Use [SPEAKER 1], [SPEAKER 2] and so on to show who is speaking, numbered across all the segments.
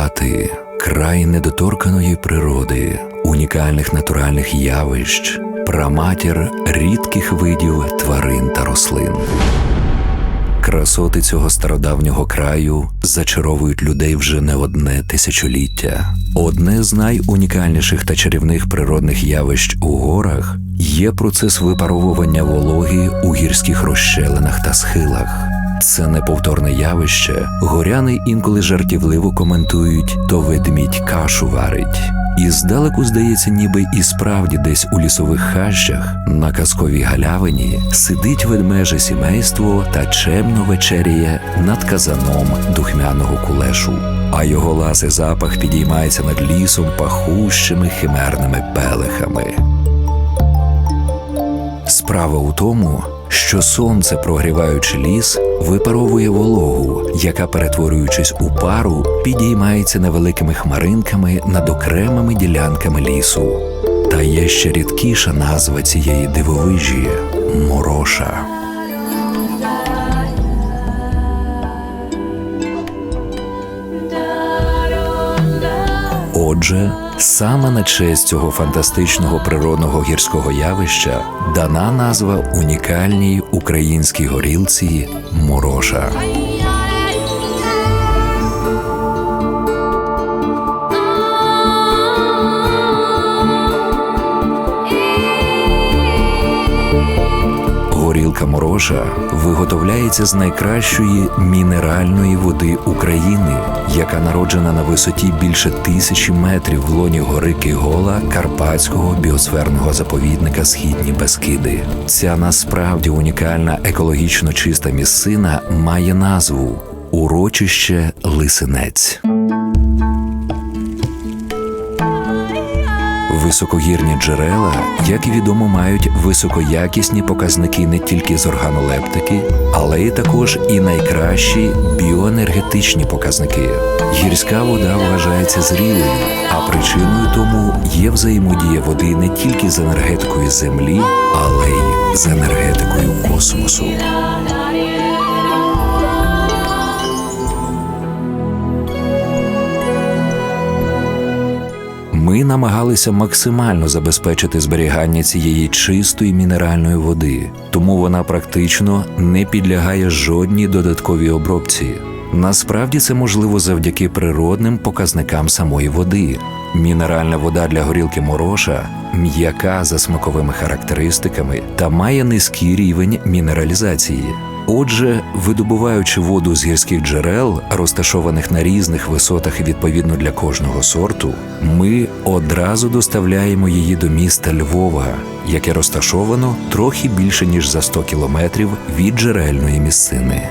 [SPEAKER 1] Карпати, край недоторканої природи, унікальних натуральних явищ, праматір рідких видів тварин та рослин. Красоти цього стародавнього краю зачаровують людей вже не одне тисячоліття. Одне з найунікальніших та чарівних природних явищ у горах є процес випаровування вологи у гірських розщелинах та схилах. Це неповторне явище. Горяни інколи жартівливо коментують, то ведмідь кашу варить. І здалеку здається, ніби і справді десь у лісових хащах на казковій галявині сидить ведмеже сімейство та чемно вечеряє над казаном духмяного кулешу. А його ласий запах підіймається над лісом пахущими химерними пелехами. Справа у тому, що сонце, прогріваючи ліс, випаровує вологу, яка, перетворюючись у пару, підіймається невеликими хмаринками над окремими ділянками лісу. Та є ще рідкіша назва цієї дивовижі мороша. Отже, саме на честь цього фантастичного природного гірського явища дана назва унікальній українській горілці Мороша. Горілка Мороша виготовляється з найкращої мінеральної води України, яка народжена на висоті більше тисячі метрів в лоні гори Кигола Карпатського біосферного заповідника Східні Бескиди. Ця насправді унікальна екологічно чиста місцина має назву урочище Лисинець. Високогірні джерела, як і відомо, мають високоякісні показники не тільки з органолептики, але й також і найкращі біоенергетичні показники. Гірська вода вважається зрілою, а причиною тому є взаємодія води не тільки з енергетикою землі, але й з енергетикою космосу. Ми намагалися максимально забезпечити зберігання цієї чистої мінеральної води, тому вона практично не підлягає жодній додатковій обробці. Насправді це можливо завдяки природним показникам самої води. Мінеральна вода для горілки мороша м'яка за смаковими характеристиками та має низький рівень мінералізації. Отже, видобуваючи воду з гірських джерел, розташованих на різних висотах відповідно для кожного сорту, ми одразу доставляємо її до міста Львова, яке розташовано трохи більше ніж за 100 кілометрів від джерельної місцини.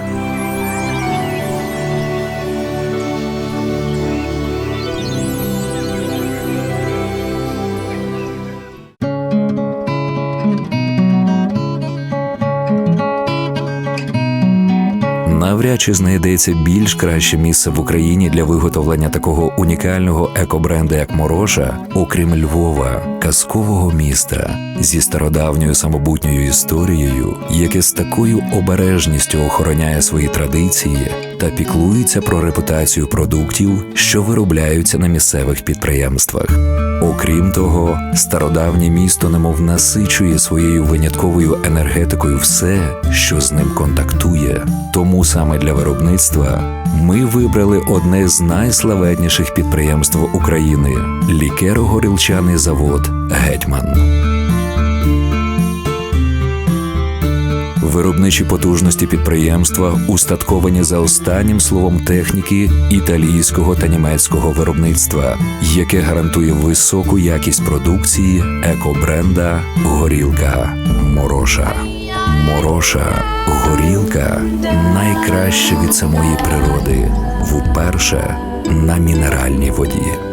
[SPEAKER 1] Навряд чи знайдеться більш краще місце в Україні для виготовлення такого унікального екобренду, як Мороша, окрім Львова, казкового міста зі стародавньою самобутньою історією, яке з такою обережністю охороняє свої традиції та піклується про репутацію продуктів, що виробляються на місцевих підприємствах. Окрім того, стародавнє місто немов насичує своєю винятковою енергетикою все, що з ним контактує. Тому саме для виробництва ми вибрали одне з найславетніших підприємств України лікеро-горілчаний завод Гетьман. Виробничі потужності підприємства устатковані за останнім словом техніки італійського та німецького виробництва, яке гарантує високу якість продукції екобренда Горілка Мороша. Мороша горілка найкраще від самої природи, вперше на мінеральній воді.